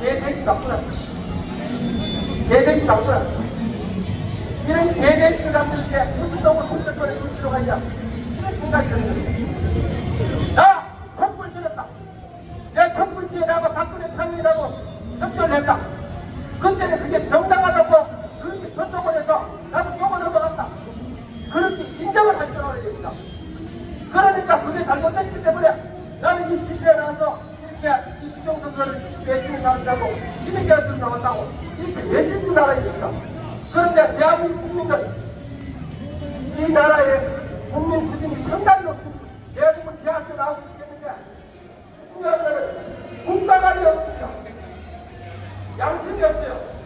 개돼지 같구나. 개돼지 같구나. 이런 개돼지 같은 게 무슨 놈을 공격권에 눈치로 가냐. 이런 생각이 드는 나 촛불 들었다. 내 촛불지에 나가 박근혜 참여라고 협조를 했다. 그때는 그게 정당하다고 그렇게 선동을 해서 나도 욕을 넘어갔다. 그렇게 인정을 할 줄 알아야 됩니다. 그러니까 그게 잘못됐기 때문에 나는 이 집회에 나와서 특혜한 집중 선거를 내주는 남자고 이렇게 할수 나왔다고 이렇게 내주는 나라입니까? 그런데 대한민국 국민들 이 나라의 국민 수준이 상당히 높습니다. 대한민국 대학교 나오고 있겠는데 국민들은 국가관이 없습니다. 양심이 없어요.